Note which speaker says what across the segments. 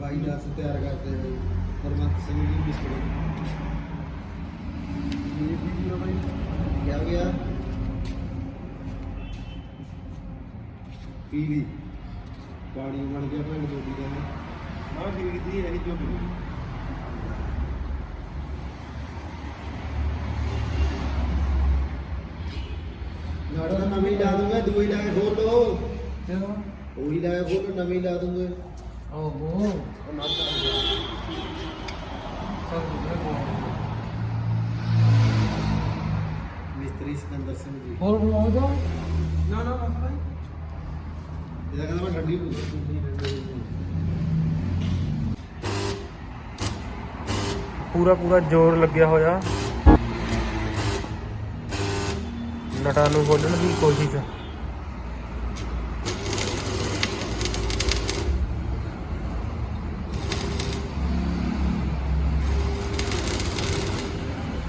Speaker 1: ਬਾਈ ਦਾ ਤਿਆਰ ਕਰਦੇ ਹੋਏ ਪਰਮਤ ਸਿੰਘ ਜੀ ਮਿਸਤਰੀ ਇਹ ਵੀਡੀਓ ਬਾਈ ਗਿਆ ਗਿਆ। ਪੀਲੀ। ਪਾਣੀ ਬਣ ਗਿਆ ਭੈਣ ਜੋਗੀ ਦਾ। ਆਹ ਖਰੀਦੀ ਹੈ ਜੋ ਵੀ। ਨਾੜਾ ਨਵੀਂ ਲਾ ਦੂੰਗਾ ਦੂਈ ਲਾ ਕੇ ਖੋਲ ਲੋ ਉਹੀ ਲਾ ਕੇ ਖੋਲ ਨਵੀਂ ਲਾ ਦੂੰਗਾ।
Speaker 2: ਓਹੋ
Speaker 1: ਉਹ ਨਾ
Speaker 2: ਸਭ ਕੁਝ ਹੈ
Speaker 1: ਮਿਸਤਰੀ ਸਿਕੰਦਰ ਸਿੰਘ ਜੀ।
Speaker 2: ਹੋਰ ਬਣਾਓ ਜਾ
Speaker 1: ਨਾ ਨਾ ਬਸ ਭਾਈ। ਇਹਦਾ ਕਹਿੰਦਾ ਮੈਂ ਠੰਡੀ ਪੂ
Speaker 3: ਪੂਰਾ ਪੂਰਾ ਜ਼ੋਰ ਲੱਗਿਆ ਹੋਇਆ। ਨਟਾਂ ਨੂੰ ਖੋਲਣ ਦੀ ਕੋਸ਼ਿਸ਼।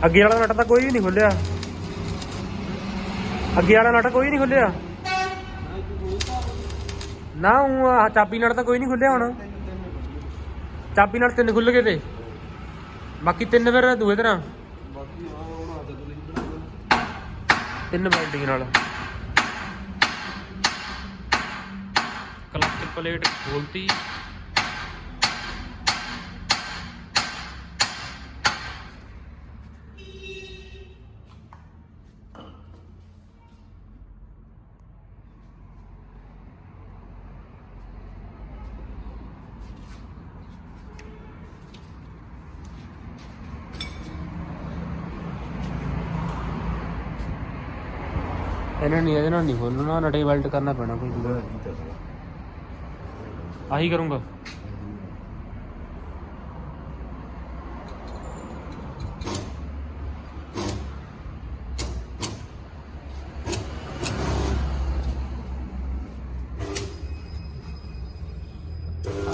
Speaker 3: ਅੱਗੇ ਵਾਲਾ ਨਟ ਤਾਂ ਕੋਈ ਵੀ ਨਹੀਂ ਖੁੱਲਿਆ। ਅੱਗੇ ਵਾਲਾ ਨਟ ਕੋਈ ਨਹੀਂ ਖੁੱਲਿਆ। ਨਾ ਉਹ ਚਾਬੀ ਨਟ ਤਾਂ ਕੋਈ ਨਹੀਂ ਖੁੱਲਿਆ ਹੁਣ। ਚਾਬੀ ਨਾਲ ਤਿੰਨ ਖੁੱਲ ਗਏ ਤੇ। ਬਾਕੀ ਤਿੰਨ ਫਿਰ ਦੂਏ ਤਰ੍ਹਾਂ। ਤਿੰਨ ਬੈਲਟਿੰਗ ਨਾਲ। ਕਲਚ ਪਲੇਟ ਖੋਲਤੀ। ਇਹਨਾਂ ਨਹੀਂ ਇਹਦੇ ਨਾਲ ਨਹੀਂ ਖੋਲਣਾ ਨਟੇ ਵੈਲਟ ਕਰਨਾ ਪੈਣਾ ਕੋਈ। ਦੂਜਾ ਆਹੀ ਕਰੂੰਗਾ।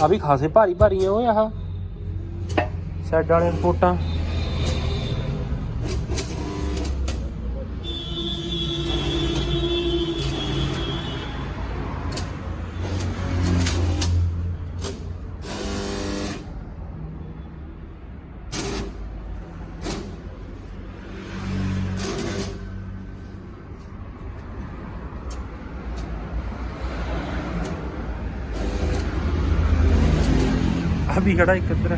Speaker 3: ਆ ਵੀ ਖਾਸੇ ਭਾਰੀ ਭਾਰੀ ਆ ਓਏ ਆਹ। ਸੈੱਡ ਵਾਲੇ ਰਿਪੋਰਟਾਂ। ਆ ਵੀ ਖੜਾ ਇੱਕ ਇੱਧਰ।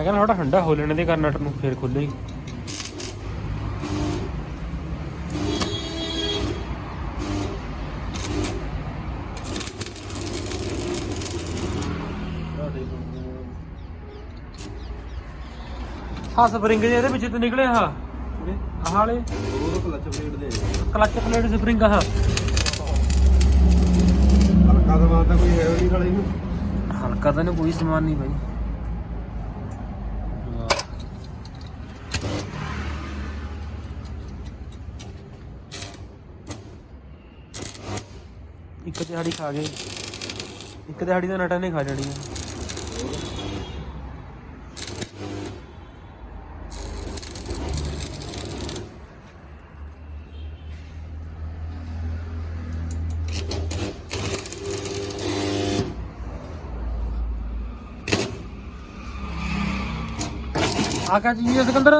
Speaker 3: ਮੈਂ ਕਹਿੰਦਾ ਥੋੜਾ ਠੰਡਾ ਹੋ ਲੈਣੇ ਦੇ ਕਰ ਨਟ ਨੂੰ ਫੇਰ ਖੁੱਲੇ ਹਾਂ ਸਪਰਿੰਗ ਜਿਹੇ ਇਹਦੇ ਵਿੱਚ ਤੇ ਨਿਕਲੇ ਆ। ਆਹ ਵਾਲੇ।
Speaker 1: ਉਹ ਕਲਚ ਪਲੇਟ ਦੇ।
Speaker 3: ਕਲਚ ਪਲੇਟ ਸਪਰਿੰਗ ਆ
Speaker 1: ਹਲਕਾ ਸਮਾਨ ਤਾਂ ਕੋਈ ਹੈ ਨਹੀਂ ਨੂੰ।
Speaker 3: ਹਲਕਾ ਤਾਂ ਨਹੀਂ ਕੋਈ ਸਮਾਨ ਨਹੀਂ ਭਾਈ ਇੱਕ ਦਿਹਾੜੀ ਖਾ ਗਏ। ਇੱਕ ਦਿਹਾੜੀ ਦਾ ਨਟਾ ਨੇ ਖਾ ਜਾਣੀ ਆ। ਆ ਕਾ ਚੀਜ਼ ਹੈ ਸਿਕੰਦਰ?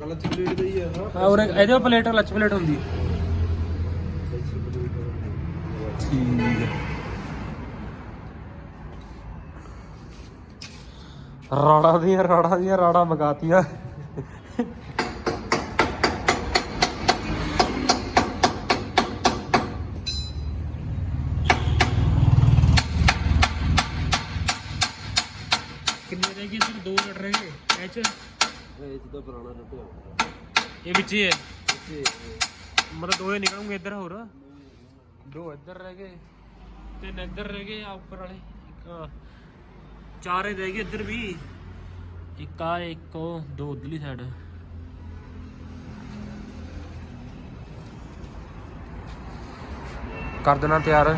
Speaker 1: ਕਲਚ ਪਲੇਟ ਦਾ ਹੀ ਹੈ ਹਾਂ
Speaker 3: ਆ ਉਰੇ ਇਹਦੇ ਪਲੇਟ ਲੱਚ ਪਲੇਟ ਹੁੰਦੀ ਠੀਕ ਹੈ। ਰਾੜਾ ਦੀਆਂ ਰਾੜਾ ਦੀਆਂ ਰਾੜਾ ਮਗਾਤੀਆਂ। ਕਿੰਨੇ ਰਹਿ ਗਏ ਸਿਰ ਦੋ ਲੜ ਰਹਿ ਗਏ ਇਹ ਚ?
Speaker 1: ਇਹ ਜਿਹਦਾ ਪੁਰਾਣਾ ਰੱਟਿਆ
Speaker 3: ਇਹ ਵਿੱਚ ਹੀ ਹੈ। ਮਤਲਬ ਦੋਏ ਨਿਕਲੂਗੇ ਇੱਧਰ ਹੋਰ? ਦੋ ਇੱਧਰ ਰਹਿ ਗਏ। ਤਿੰਨ ਇੱਧਰ ਰਹਿ ਗਏ ਆ ਉੱਪਰ ਵਾਲੇ। ਇੱਕ ਆਹ, ਚਾਰ ਹੀ ਰਹਿ ਗਏ ਇੱਧਰ ਵੀ। ਇੱਕ ਆ ਇੱਕ ਉਹ ਦੋ ਉਧਰਲੀ ਸਾਈਡ ਕਰ ਦੇਣਾ ਤਿਆਰ।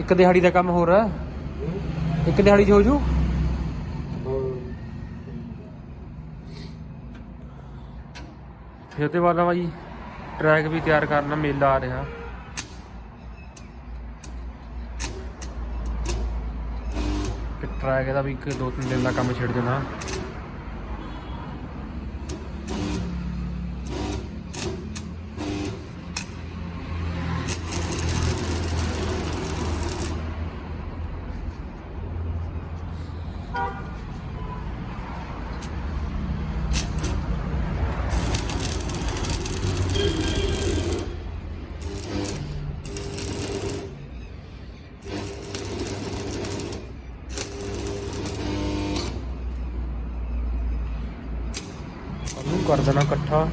Speaker 3: ਇੱਕ ਦਿਹਾੜੀ ਦਾ ਕੰਮ ਹੋਰ ਹੈ। ਇੱਕ ਦਿਹਾੜੀ 'ਚ ਹੋ ਜੂ? ਫਿਰ ਤੇ ਬਾਅਦ ਭਾਈ ਟਰੈਕ ਵੀ ਤਿਆਰ ਕਰਨਾ ਮੇਲਾ ਆ ਰਿਹਾ। ਕਿ ਟਰੈਕ ਦਾ ਵੀ ਇੱਕ ਦੋ ਤਿੰਨ ਦਿਨ ਦਾ ਕੰਮ ਛਿੜ ਜਾਣਾ। ਕਰ ਦੇਣਾ ਇਕੱਠਾ।